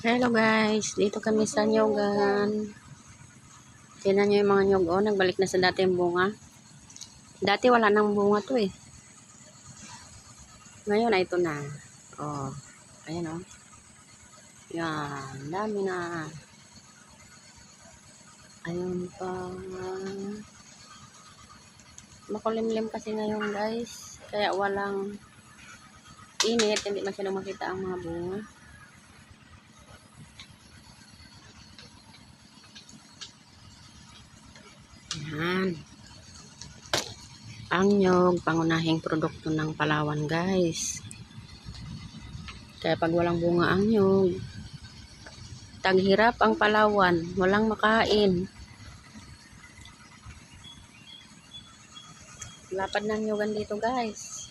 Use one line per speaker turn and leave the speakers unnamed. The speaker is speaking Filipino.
Hello guys, dito kami sa Nyogan. Tingnan nyo yung mga nyog, nagbalik na sa dati yung bunga. Dati wala nang bunga to eh. Ngayon ay ito na. Oh, ayan oh. Yan, dami na. Ayun pa. Makulimlim kasi ngayon guys. Kaya walang init, hindi masyadong makita ang mga bunga. Yan. Ang nyog, pangunahing produkto ng Palawan, guys. Kaya pag walang bunga ang nyog, taghirap ang Palawan, walang makain. Lapad ng nyogan dito, guys.